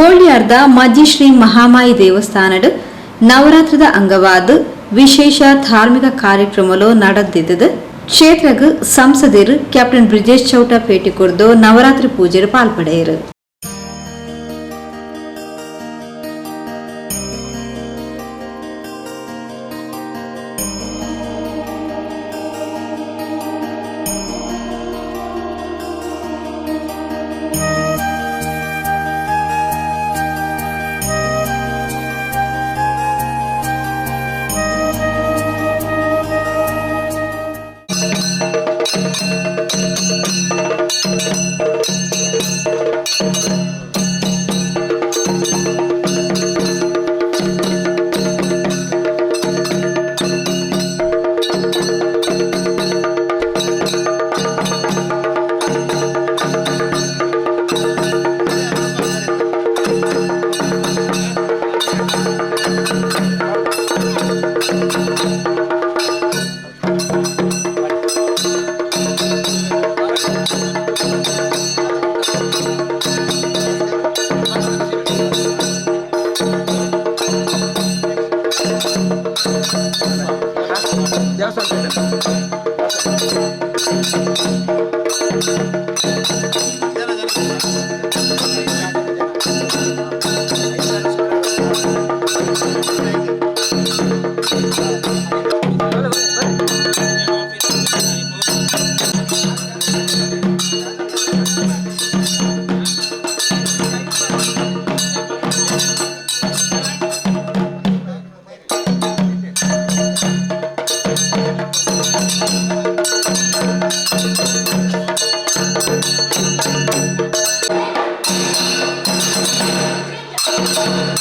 ಬೋಳ್ಯಾರ್ದ ಮಜ್ಜಿ ಶ್ರೀ ಮಹಾಮಾಯಿ ದೇವಸ್ಥಾನಡ್ ನವರಾತ್ರದ ಅಂಗವಾದ ವಿಶೇಷ ಧಾರ್ಮಿಕ ಕಾರ್ಯಕ್ರಮಲು ನಡೆದಿದ್ದದು. ಕ್ಷೇತ್ರಗ್ ಸಂಸದರು ಕ್ಯಾಪ್ಟನ್ ಬ್ರಿಜೇಶ್ ಚೌಟ ಭೇಟಿ ಕೊಡ್ದು ನವರಾತ್ರಿ ಪೂಜೆರ್ ಪಾಲ್ಪಡೆಯರು. ಒಂಜಿ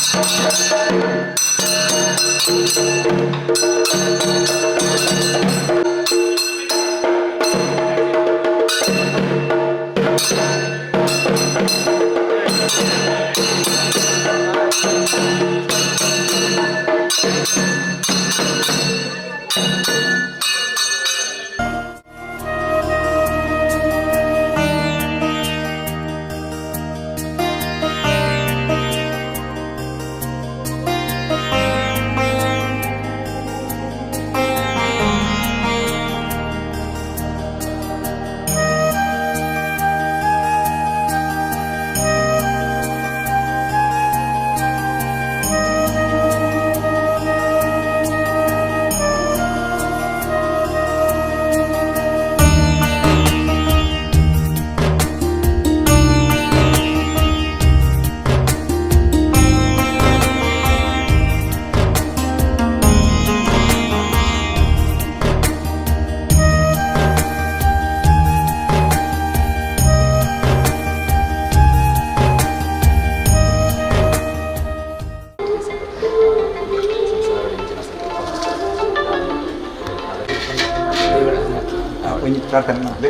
ಪ್ರಾರ್ಥನೆ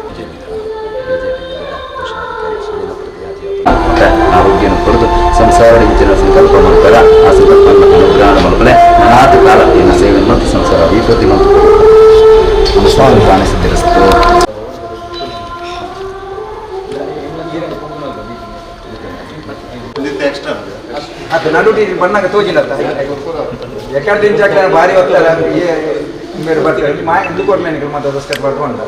ಆರೋಗ್ಯನ ಪಡೆದು ಸಂಸಾರ ಹೆಚ್ಚಿನ ಸಂಕಲ್ಪ ಮಾಡ್ತಾರ ಆ ಸಂಕಲ್ಪ ಅನುಗ್ರಹ ಮಲ್ಪನೆ ಅನಾಥ ಕಾಲ ಇನ್ನು ಸೇವೆ ಮತ್ತು ಸಂಸಾರ ಅಭಿವೃದ್ಧಿ ಮತ್ತು ಅನುಸ್ವಾಮಿ ಕಾಣಿಸುತ್ತಿರಿಸ್ತು ಅದು ನಡುಟಿ ಬಣ್ಣಾಗ ತೋಜಿಲ್ಲ ಎಕಡೆ ದಿನ ಜಾಗ ಭಾರಿ ಹೊತ್ತಲ್ಲ ಮೇರೆ ಬರ್ತಾರೆ ಮಾ ಇದು ಕೊಡ್ಮೇನೆ ಮತ್ತೆ ಅದಷ್ಟು ಬರ್ಕೊಂಡು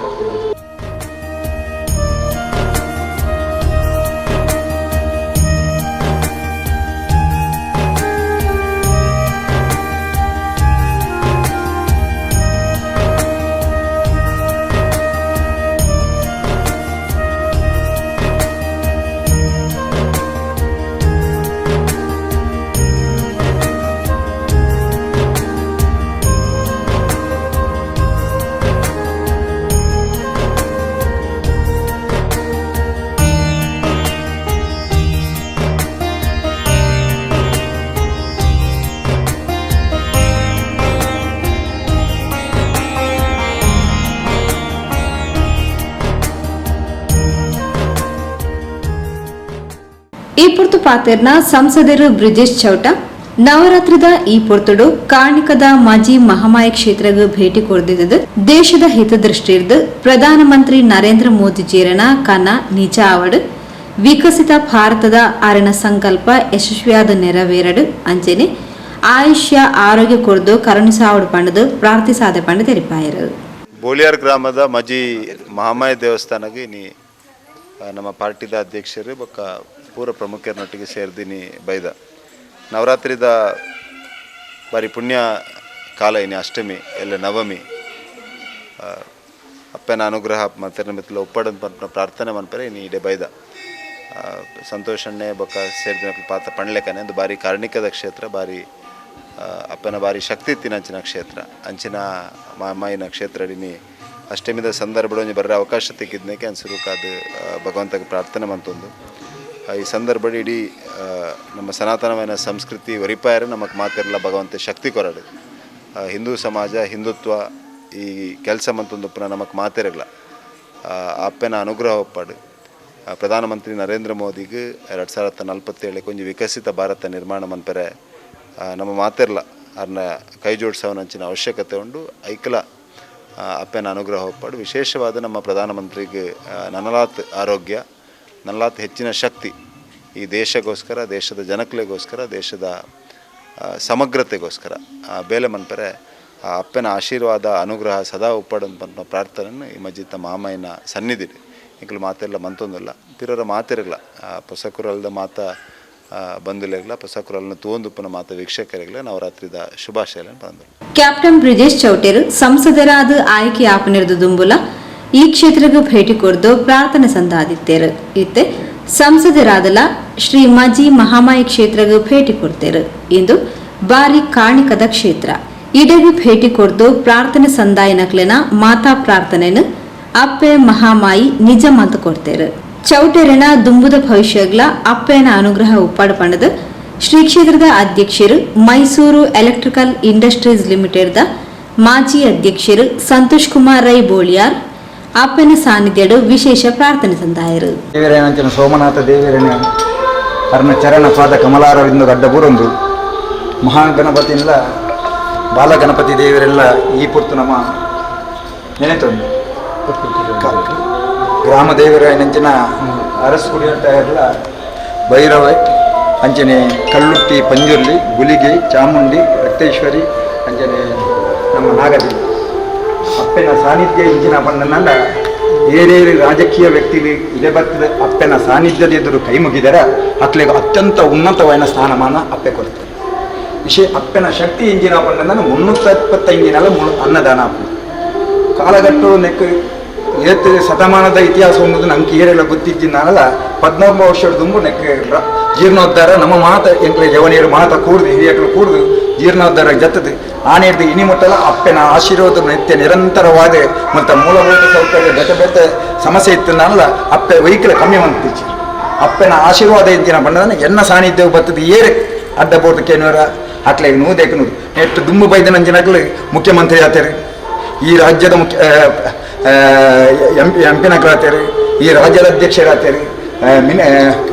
ಈ ಪುರ್ತು ಪಾತೆರ್ನ ಸಂಸದರು ಬ್ರಿಜೇಶ್ ಚೌಟ, ನವರಾತ್ರಿದ ಈ ಪೊರ್ತುಡು ಕಾರ್ಣಿಕದ ಮಾಜಿ ಮಹಾಮಾಯ ಕ್ಷೇತ್ರಗೂ ಭೇಟಿ ಕೊಡ್ದಿದ್ದು ದೇಶದ ಹಿತದೃಷ್ಟಿರ್ದು ಪ್ರಧಾನಮಂತ್ರಿ ನರೇಂದ್ರ ಮೋದಿ ಜೀರಣ ಕನ ನಿಜ ಅವಡು ವಿಕಸಿತ ಭಾರತದ ಆರಣ ಸಂಕಲ್ಪ ಯಶಸ್ವಿಯಾದ ನೆರವೇರಡು ಅಂಚೆನೆ ಆಯುಷ್ಯ ಆರೋಗ್ಯ ಕೊರದು ಕರುಣಿಸಾವಡು ಪಂಡದು ಪ್ರಾರ್ಥಿಸಾದೆ ಪಂಡ ತೆರಿಪಾಯರು ಬೋಲಿಯಾರ್ ಗ್ರಾಮದ ಮಾಜಿ ಮಹಾಮಾಯ ದೇವಸ್ಥಾನಕ್ಕೆ ನಮ್ಮ ಪಾರ್ಟಿದ ಅಧ್ಯಕ್ಷರು ಪೂರ ಪ್ರಮುಖರನ್ನೊಟ್ಟಿಗೆ ಸೇರ್ದಿನಿ ಬೈದ. ನವರಾತ್ರಿದ ಬಾರಿ ಪುಣ್ಯ ಕಾಲ ಇನಿ ಅಷ್ಟಮಿ, ಎಲ್ಲ ನವಮಿ. ಅಪ್ಪನ ಅನುಗ್ರಹ ಮತ್ತೆ ಮಿತ್ತಲ ಒಪ್ಪಡದ ಪ್ರಾರ್ಥನೆ ಮನ್ಪರೆ ಇನ್ನು ಇಡೆ ಬೈದ. ಸಂತೋಷಣ್ಣೆ ಬೊಕ್ಕ ಸೇರಿದ ಪಾತ್ರ ಪಣ್ಲೆಕನೆ ಒಂದು ಬಾರಿ ಕಾರ್ಣಿಕದ ಕ್ಷೇತ್ರ, ಬಾರಿ ಅಪ್ಪನ ಬಾರಿ ಶಕ್ತಿ ಇತ್ತಿನ ಕ್ಷೇತ್ರ, ಅಂಚಿನ ಮಾಮಾಯಿನ ಕ್ಷೇತ್ರ ಅಡಿನಿ ಅಷ್ಟಮಿದ ಸಂದರ್ಭ ಬರೋ ಅವಕಾಶ ತೆಗಿದ್ನೇಕೆ ಅದು ಭಗವಂತಗೆ ಪ್ರಾರ್ಥನೆ ಮಂತೊಂದು ಈ ಸಂದರ್ಭ ಇಡೀ ನಮ್ಮ ಸನಾತನమైన ಸಂಸ್ಕೃತಿ ಒರಿಪಾಯರೆ ನಮಗೆ ಮಾತಿರಲ್ಲ ಭಗವಂತ ಶಕ್ತಿ ಕೊರಡು. ಹಿಂದೂ ಸಮಾಜ, ಹಿಂದುತ್ವ ಈ ಕೆಲಸ ಮಂತೊಂದು ಪುನಃ ನಮಗೆ ಮಾತಿರಲ್ಲ ಅಪ್ಪನ ಅನುಗ್ರಹ ಒಪ್ಪಾಡು. ಪ್ರಧಾನಮಂತ್ರಿ ನರೇಂದ್ರ ಮೋದಿಗೆ ಎರಡು ಸಾವಿರದ ನಲ್ವತ್ತೇಳು ಕೊಂಚ ವಿಕಸಿತ ಭಾರತ ನಿರ್ಮಾಣ ಮನ್ಪೆರೆ ನಮ್ಮ ಮಾತಿರಲ್ಲ ಅದನ್ನ ಕೈ ಜೋಡಿಸೋನಂಚಿನ ಅವಶ್ಯಕತೆ ಉಂಡು, ಐಕಲ ಅಪ್ಪನ ಅನುಗ್ರಹ ಒಪ್ಪಾಡು. ವಿಶೇಷವಾದ ನಮ್ಮ ಪ್ರಧಾನಮಂತ್ರಿಗೆ ನನಲಾತ್ ಆರೋಗ್ಯ ನನಲಾತ್ ಹೆಚ್ಚಿನ ಶಕ್ತಿ ಈ ದೇಶಗೋಸ್ಕರ, ದೇಶದ ಜನಕ್ಲೆಗೋಸ್ಕರ, ದೇಶದ ಸಮಗ್ರತೆಗೋಸ್ಕರ. ಬೇಲೆ ಮನ್ಪರೆ, ಆ ಅಪ್ಪನ ಆಶೀರ್ವಾದ, ಅನುಗ್ರಹ ಸದಾ ಒಪ್ಪಾಡಂತ ಪ್ರಾರ್ಥನೆಯನ್ನು ಈ ಮಜ್ಜಿತ ಮಾಮಯ್ಯನ ಸನ್ನಿಧಿರಿ ಈಗಲೂ ಮಾತೆಲ್ಲ ಮಂತೊಂದಿಲ್ಲ, ಪಿರರ ಮಾತಿರಲ್ಲ ಪೊಸಕುರಲ್ದ ಮಾತ ಬಂದಿಲ್ಲ ಪೊಸಕುರಲ್ನ ತೋಂದುಪ್ಪನ ಮಾತ ವೀಕ್ಷಕರಿಗಲ. ನವರಾತ್ರಿದ ಶುಭಾಶಯ ಕ್ಯಾಪ್ಟನ್ ಬ್ರಿಜೇಶ್ ಚೌಟೇರು ಸಂಸದರಾದ ಆಯ್ಕೆ ಆಪನಿರ್ದು ದುಂಬುಲ ಈ ಕ್ಷೇತ್ರಕ್ಕೆ ಭೇಟಿ ಕೊಡ್ದು ಪ್ರಾರ್ಥನೆ ಸಂದಾದಿತ್ತೇರು. ಇತ್ತೆ ಸಂಸದರಾದಲ ಶ್ರೀ ಮಜಿ ಮಹಾಮಾಯಿ ಕ್ಷೇತ್ರಕ್ಕೆ ಭೇಟಿ ಕೊಡ್ತೇರು. ಇಂದು ಬಾರಿ ಕಾಣಿಕದ ಕ್ಷೇತ್ರ. ಇಡೆಗೆ ಭೇಟಿ ಕೊಡ್ದು ಪ್ರಾರ್ಥನೆ ಸಂದಾಯನಕ್ಲೆನ ಮಾತಾ ಪ್ರಾರ್ಥನೆನ ಅಪ್ಪೆ ಮಹಾಮಾಯಿ ನಿಜ ಮಾತು ಕೊಡ್ತೇರು. ಚೌಟೆರೆನ ದುಂಬುದ ಭವಿಷ್ಯಗ್ಲ ಅಪ್ಪೆನ ಅನುಗ್ರಹ ಉಪ್ಪಾಡ ಪಂಡದ ಶ್ರೀ ಕ್ಷೇತ್ರದ ಅಧ್ಯಕ್ಷರು ಮೈಸೂರು ಎಲೆಕ್ಟ್ರಿಕಲ್ ಇಂಡಸ್ಟ್ರೀಸ್ ಲಿಮಿಟೆಡ್ ದ ಮಾಜಿ ಅಧ್ಯಕ್ಷರು ಸಂತೋಷ್ ಕುಮಾರ್ ರೈ ಬೋಳಿಯಾರ್ ಅಪ್ಪನ ಸಾನ್ನಿಧ್ಯಡು ವಿಶೇಷ ಪ್ರಾರ್ಥನೆ ಸಂದಾಯರು ದೇವರೇನಂಚಿನ ಸೋಮನಾಥ ದೇವರೇನ ಅರ್ಣ ಚರಣ ಪಾದ ಕಮಲಾರವಿಂದ ಗಡ್ಡ ಮಹಾನ್ ಗಣಪತಿಯಿಂದ ಬಾಲಗಣಪತಿ ದೇವರೆಲ್ಲ ಈ ಪುರ್ತು ನಮ್ಮ ನೆನೆತೊಂದು. ಗ್ರಾಮ ದೇವರ ನೆಂಚಿನ ಅರಸು ಕುಡಿಯಂತ ಎಲ್ಲ ಭೈರವ ಅಂಚನೆ ಕಲ್ಲುಟ್ಟಿ, ಪಂಜುರ್ಲಿ, ಗುಲಿಗೆ, ಚಾಮುಂಡಿ, ರಕ್ತೇಶ್ವರಿ ಅಂಚನೆ ನಮ್ಮ ನಾಗದೇವಿ. ಅಪ್ಪನ ಸಾನ್ನಿಧ್ಯ ಇಂಚಿನ ಬಂದನಲ್ಲ ಬೇರೆ ರಾಜಕೀಯ ವ್ಯಕ್ತಿ ಇದೆ ಬರ್ತದೆ. ಅಪ್ಪನ ಸಾನ್ನಿಧ್ಯದ ಎದುರು ಕೈ ಮುಗಿದರೆ ಅಕ್ಲಿಗೆ ಅತ್ಯಂತ ಉನ್ನತವಾದ ಸ್ಥಾನಮಾನ ಅಪ್ಪೆ ಕೊಡ್ತಾರೆ ವಿಷಯ ಅಪ್ಪನ ಶಕ್ತಿ ಇಂಜಿನ ಬಂದನ ಮುನ್ನೂರ ಇಪ್ಪತ್ತೈದಿನಲ್ಲ ಮೂರು ಅನ್ನದಾನ ಕಾಲಘಟ್ಟು ನೆಕ್ ಏತ್ ಶತಮಾನದ ಇತಿಹಾಸ ಅನ್ನೋದು ನಂಗೆ ಏರೆಲ್ಲ ಗೊತ್ತಿದ್ದಿನಲ್ಲ ಪದ್ನಾಲ್ಕು ವರ್ಷದ ದುಂಬು ನೆಕ್ ರ- ಜೀರ್ಣೋದ್ಧಾರ ನಮ್ಮ ಮಾತ ಎಂಕ್ಲೆ ಜವನಿಯರು ಮಾತ ಕೂರ್ದು, ಹಿರಿಯರು ಕೂರ್ದು, ಜೀರ್ಣೋದ್ಧಾರ ಜತ್ತದೆ. ಇನಿ ಮುಟ್ಟಲ, ಅಪ್ಪನ ಆಶೀರ್ವಾದ ನಿತ್ಯ ನಿರಂತರವಾದ. ಮತ್ತು ಮೂಲಭೂತ ಸೌಕರ್ಯ ಬೆಟ್ಟ ಸಮಸ್ಯೆ ಇತ್ತು ನಾನಲ್ಲ ಅಪ್ಪೆ ವೈಕಲ್ ಕಮ್ಮಿ ಮಂತಿಚ್ಚಿ ಅಪ್ಪನ ಆಶೀರ್ವಾದ ಇದ್ದಿನ ಬಂಡದನ ಎನ್ನ ಸಾನ್ನಿಧ್ಯವು ಬರ್ತದೆ, ಏರೆ. ಅಡ್ಡ ಬೋರ್ದು ಕೇನುವರ ಅಟ್ಲೆ ನೂದೇಕ ನೂರು. ನೆಟ್ಟು ದುಂಬು ಬೈದ ಮುಖ್ಯಮಂತ್ರಿ ಆತೇರಿ. ಈ ರಾಜ್ಯದ ಮುಖ್ಯ ಎಂ ಪಿ ಈ ರಾಜ್ಯದ ಅಧ್ಯಕ್ಷರಾತೇರು. ಮಿನಿ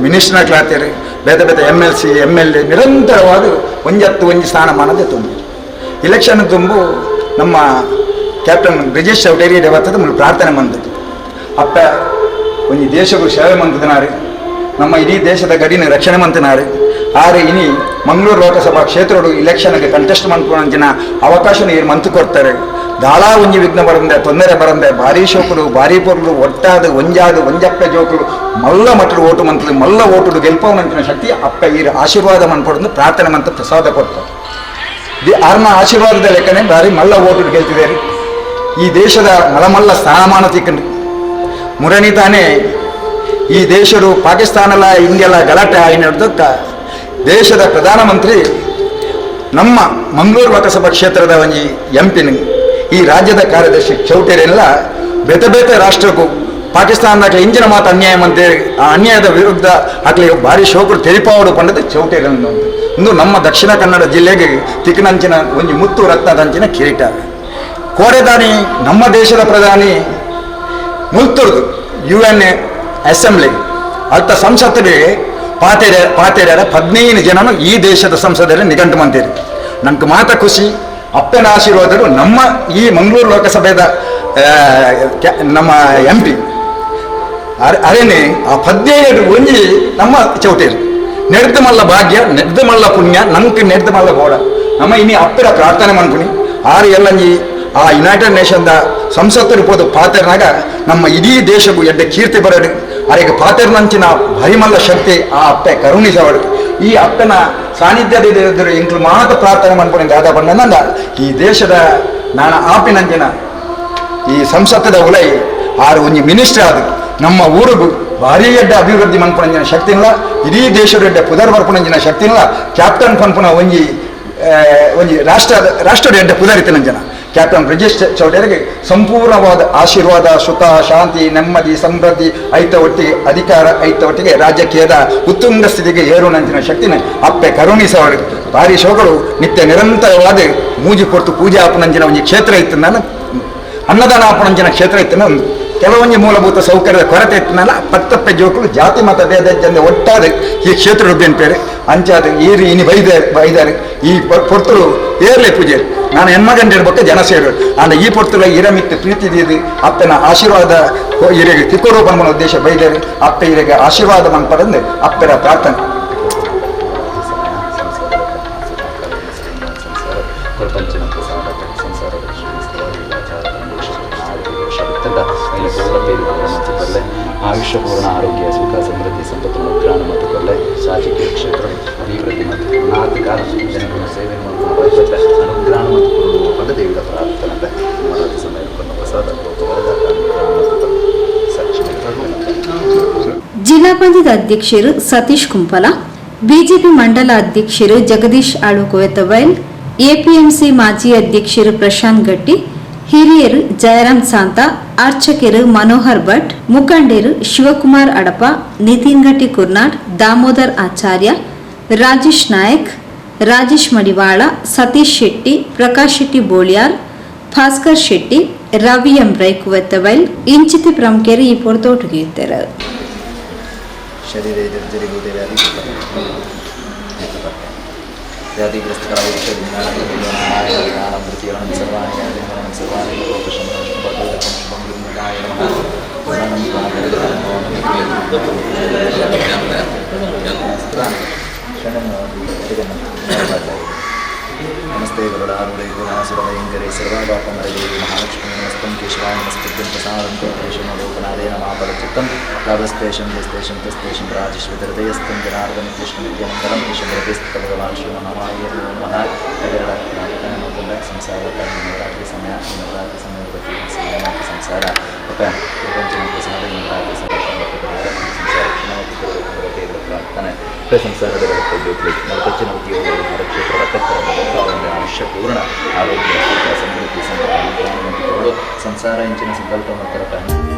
ಮಿನಿಸ್ಟರ್ನಕ್ಲಾತೇರು ಬೇರೆ ಬೇರೆ M L C M L A ನಿರಂತರವಾದ ಒಂಜತ್ತು ಒಂಜಿ ಸ್ಥಾನಮಾನದ ತುಂಬು. ಇಲೆಕ್ಷನ್ ತುಂಬು ನಮ್ಮ ಕ್ಯಾಪ್ಟನ್ ಬ್ರಿಜೇಶ್ ಚೌಟೇರಿ ದೇವತ್ತದ ಮುಳು ಪ್ರಾರ್ಥನೆ ಮಂದದ್ದು. ಅಪ್ಪ, ಒಂಜಿ ದೇಶಗಳು ಸೇವೆ ಮಂತದನಾರು ನಮ್ಮ ಇಡೀ ದೇಶದ ಗಡಿನ ರಕ್ಷಣೆ ಮಂತನಾರು ಆರೆ ಇನಿ ಮಂಗಳೂರು ಲೋಕಸಭಾ ಕ್ಷೇತ್ರಡು ಇಲೆಕ್ಷನ್ಗೆ ಕಂಟೆಸ್ಟ್ ಮಂತ್ಕೊಂಡಂಚಿನ ಅವಕಾಶ ನೀರು ಮಂತು ಕೊಡ್ತಾರೆ. ದಾಳಾ ಒಂಜಿ ವಿಘ್ನ ಬರಂದೆ ತೊಂದರೆ ಬರಂದೆ ಭಾರಿ ಶೋಕುಡು, ಭಾರಿ ಪೊರ್ಲು ಒಟ್ಟಾದ, ಒಂಜಾದು, ಒಂಜಪ್ಪೆ ಜೋಕುಲು ಮಲ್ಲ ಮಟ್ಟಲು ಓಟು ಮಂತ್ಲಿ ಮಲ್ಲ ಓಟುಡು ಗೆಲ್ಪವನಂಚಿನ ಶಕ್ತಿ ಅಪ್ಪ ಈ ಆಶೀರ್ವಾದ ಮನ್ಪಡೊಂದು ಪ್ರಾರ್ಥನೆ ಮಂತ ಪ್ರಸಾದ ಕೊಡ್ತಾರೆ ದಿ ಅರ್ನ ಆಶೀರ್ವಾದದ ಲೆಕ್ಕನೆ ಬಾರಿ ಮಲ್ಲ ಓಟು ಗೆಲ್ತಿದ್ದಾರೆ ಈ ದೇಶದ ಮಲಮಲ್ಲ ಸ್ಥಾನಮಾನ ತಿಕ್ಕಂಡು ಮುರಣಿ ತಾನೇ ಈ ದೇಶರು ಪಾಕಿಸ್ತಾನಲ್ಲ ಹಿಂಗೆಲ್ಲ ಗಲಾಟೆ ಆಗಿ ನಡೆದಕ್ಕ ದೇಶದ ಪ್ರಧಾನಮಂತ್ರಿ ನಮ್ಮ ಮಂಗಳೂರು ಲೋಕಸಭಾ ಕ್ಷೇತ್ರದ ಒಂಜಿ ಎಂಪಿನ ಈ ರಾಜ್ಯದ ಕಾರ್ಯದರ್ಶಿ ಚೌಟೇರೆಲ್ಲ ಬೇತೆ ಬೇತೆ ರಾಷ್ಟ್ರಕ್ಕೂ ಪಾಕಿಸ್ತಾನದಾಗ ಇಂಜಿನ ಮಾತು ಅನ್ಯಾಯ ಅಂತೇಳಿ ಆ ಅನ್ಯಾಯದ ವಿರುದ್ಧ ಆಗಲಿ ಭಾರಿ ಶೋಕರು ತೆರಿಪಾವಡು ಪಂಡದ ಚೌಟೇರನ್ನು. ಇಂದು ನಮ್ಮ ದಕ್ಷಿಣ ಕನ್ನಡ ಜಿಲ್ಲೆಗೆ ತಿಕ್ಕನಂಚಿನ ಒಂದು ಮುತ್ತು ರತ್ನದಂಚಿನ ಕಿರೀಟ. ಕೋಡೆದಾನಿ ನಮ್ಮ ದೇಶದ ಪ್ರಧಾನಿ ಮುಲ್ತುರ್ದು ಯು ಎನ್ ಅಸೆಂಬ್ಲಿ. ಅತ್ತ ಸಂಸತ್ತಿಗೆ ಪಾತೆರ ಪಾತೆರ ಹದಿನೈದು ಜನನು ಈ ದೇಶದ ಸಂಸದರ ನಿಘಂಟು ಮಂತೀರಿ ನನಗೆ ಮಾತ ಖುಷಿ. ಅಪ್ಪನ ಆಶೀರ್ವಾದರು ನಮ್ಮ ಈ ಮಂಗಳೂರು ಲೋಕಸಭೆದ ನಮ್ಮ ಎಂ ಪಿ ಅರೆ- ಅರೇನೆ ಆ ಪದ್ಯೇಡು ಒಂಜಿ ನಮ್ಮ ಚೌಟೇರು. ನೆಡ್ದು ಮಲ್ಲ ಭಾಗ್ಯ ನೆಡ್ದು ಮಲ್ಲ ಪುಣ್ಯ, ನಂಕ್ ನೆಡ್ದು ಮಲ್ಲ ಗೋಡ ನಮ್ಮ ಇನಿ ಅಪ್ಪರ ಪ್ರಾರ್ಥನೆ ಮಾಡ್ಕೊನಿ ಆರು ಎಲ್ಲಂಜಿ ಆ ಯುನೈಟೆಡ್ ನೇಷನ್ದ ಸಂಸತ್ತರು ಪೋದು ಪಾತೆರ್ನಾಗ ನಮ್ಮ ಇಡೀ ದೇಶಕ್ಕೂ ಎಡ್ಡೆ ಕೀರ್ತಿ ಬರಡು ಅರೆಗೆ ಪಾತೆರ್ನಂಚಿನ ಭರಿಮಲ್ಲ ಶಕ್ತಿ, ಆ ಅಪ್ಪೆ ಕರುಣಿಸವಳು ಈ ಅಪ್ಪನ ಸಾನ್ನಿಧ್ಯದ ಎದುರು ಇಂಕ್ಲು ಮಾತ್ರ ಪ್ರಾರ್ಥನೆ ಮಾಡ್ಕೊಂಡು ಆದ ಬಂದ ಈ ದೇಶದ ನಾನ ಆಪಿನಂಚಿನ ಈ ಸಂಸತ್ತದ ಉಲೈ, ಆರು ಒಂಜಿ ಮಿನಿಸ್ಟರ್ ಆದ ನಮ್ಮ ಊರಿಗೂ ಭಾರಿ ಎಡ್ಡ ಅಭಿವೃದ್ಧಿ ಮನ್ಪುಣಂಜಿನ ಶಕ್ತಿ ಇಲ್ಲ. ಇಡೀ ದೇಶದ ಎಡ್ಡೆ ಪುದರ್ ಬರ್ಪುಣಂಜಿನ ಶಕ್ತಿ ಇಲ್ಲ. ಕ್ಯಾಪ್ಟನ್ ಪನ್ಪುನ ಒಂಜಿ ಒಂಜಿ ರಾಷ್ಟ್ರ, ರಾಷ್ಟ್ರದ ಎಡ್ಡ ಪುದರಿತನಂಜನ ಕ್ಯಾಪ್ಟನ್ ಬ್ರಿಜೇಶ್ ಚೌಡರಿಗೆ ಸಂಪೂರ್ಣವಾದ ಆಶೀರ್ವಾದ, ಸುಖ, ಶಾಂತಿ, ನೆಮ್ಮದಿ, ಸಮೃದ್ಧಿ ಐತ ಒಟ್ಟಿಗೆ ಅಧಿಕಾರ ಐತ ಒಟ್ಟಿಗೆ ರಾಜಕೀಯದ ಉತ್ತುಂಗ ಸ್ಥಿತಿಗೆ ಏರುನಂಚಿನ ಶಕ್ತಿನ ಅಪ್ಪೆ ಕರುಣಿಸವಳು ಭಾರಿ ಶೋಗಳು, ನಿತ್ಯ ನಿರಂತರವಾದ ಮೂಜಿ ಕೊರ್ತು ಪೂಜೆ ಆಪನಂಜಿನ ಒಂದು ಕ್ಷೇತ್ರ ಇತ್ತು ನಾನು ಅನ್ನದಾನ ಆಪಣಂಜಿನ ಕ್ಷೇತ್ರ ಇತ್ತು ಒಂದು ಕೆಲವೊಂದು ಮೂಲಭೂತ ಸೌಕರ್ಯದ ಕೊರತೆ ಇತ್ತನಲ್ಲ ಪತ್ತಪ್ಪೆ ಜೋಕುಲು ಜಾತಿ ಮತ ಭೇದ ಜನ ಒಟ್ಟಾರೆ ಈ ಕ್ಷೇತ್ರ ಉದ್ದೇನ್ ಪೇರು ಅಂಚಾದ ರೀ ಇನಿ ಬೈದ ಬೈದಾರೆ ಈ ಪೊ- ಪೊರ್ತುಲು ಏರ್ಲೆ ಪೂಜೆ. ನಾನು ಹೆಣ್ಮಗಂಡ ಇರ್ಬೇಕು ಜನ ಸೇರು ಆಂಡ ಈ ಪೊರ್ತುಲ ಇರಮಿತ್ತು, ಪ್ರೀತಿ ದೀದಿ ಅಪ್ಪನ ಆಶೀರ್ವಾದ ಇರಿಗೆ ತಿಕ್ಕೋರೋಪಣ ಮಾಡೋ ಉದ್ದೇಶ ಬೈದಾರೆ, ಅಪ್ಪ ಇರಿಗೆ ಆಶೀರ್ವಾದ ಮನ್ಪಡಂದು ಅಪ್ಪರ ಪ್ರಾರ್ಥನೆ. ಪೂರ್ಣ ಆಯುಷ್ಯ ಪೂರ್ಣ ಆರೋಗ್ಯ, ಸುಖ, ಸಮೃದ್ಧಿ, ಸಂಪತ್ತು ಮುಗ್ರಾಣ ಮತ್ತು ಕೊಲ್ಲೆ ರಾಜಕೀಯ ಕ್ಷೇತ್ರ, ಅಭಿವೃದ್ಧಿ ಮತ್ತು ನಾಲ್ಕು ಕಾಲ ಜನಗಳ ಸೇವೆ ಅನುಗ್ರಹ ಮತ್ತು ಕೊಡುವ ಪದದೇವಿಗಳ ಪ್ರಾರ್ಥನೆ ಜಿಲ್ಲಾ ಪಂಚಾಯತ್ ಅಧ್ಯಕ್ಷರು ಸತೀಶ್ ಕುಂಪಲ, ಬಿಜೆಪಿ ಮಂಡಲ ಅಧ್ಯಕ್ಷರು ಜಗದೀಶ್ ಆಳುಕೋಯತವೈಲ್ ಎಪಿಎಂಸಿ ಮಾಜಿ ಅಧ್ಯಕ್ಷರು ಪ್ರಶಾಂತ್ ಗಟ್ಟಿ ಹಿರಿಯರು ಜಯರಾಮ್ ಸಾಂತ, ಅರ್ಚಕರು ಮನೋಹರ್ ಭಟ್, ಮುಖಂಡರು ಶಿವಕುಮಾರ್ ಅಡಪ ನಿತಿನ್ ಗಟ್ಟಿ ಕುರ್ನಾಡ್, ದಾಮೋದರ್ ಆಚಾರ್ಯ, ರಾಜೇಶ್ ನಾಯಕ್, ರಾಜೇಶ್ ಮಡಿವಾಳ, ಸತೀಶ್ ಶೆಟ್ಟಿ, ಪ್ರಕಾಶ್ ಶೆಟ್ಟಿ ಬೋಳಿಯಾರ್, ಭಾಸ್ಕರ್ ಶೆಟ್ಟಿ, ರವಿ ಎಂ ರೈಕುವೆತ್ತವೈಲ್ ಇಂಚಿತಿ ಪ್ರಮುಖರು ಈ ಪೊರ್ತೊಟ್ಟಿಗೆ conservare le cose sono conservate come sono le migliaia, non hanno migliaia, non hanno migliaia, non hanno migliaia, ಕೋಟೇಶಂ ಲೋಕನಾಥೇ ನಮಾಪದ ಚಿತ್ತಂ ಲಾಭಸ್ತೇಷಂ ಯಸ್ತೇಷಂ ತಸ್ತೇಷಂ ರಾಜೇಶ್ವರದಯಸ್ತಂ Janardhana Krishna ವಿದ್ಯಾನಂದನಂ Krishna ಹೃದಯಸ್ಥ ಭಗವಾನ್ ಶ್ರೀ ಮಹಾಮಾಯ ಮಹಾ ಇದರ ಸಂಸಾರ ನವರಾತ್ರಿ ಸಮಯ ನವರಾತ್ರಿ ಸಮಯದ ಬಗ್ಗೆ ಸಂಸಾರ ಸಂಸಾರ ಪ್ರಪಂಚ ಪ್ರಸಾದ ನವರಾತ್ರಿ ಸಮಯ ಪ್ರಾರ್ಥನೆ ಸಂಸಾರದ ಮರತಚ್ಚಿನ ಉದ್ಯೋಗಗಳು ಮರಕ್ಷೇತ್ರದ ತಕ್ಕ ಆಯುಷ್ಯ ಪೂರ್ಣ ಆರೋಗ್ಯ ಸಮೃದ್ಧಿ ಸಂಸಾರ ಇಂಚಿನ ಸಂಕಲ್ಪ ಮತ್ತು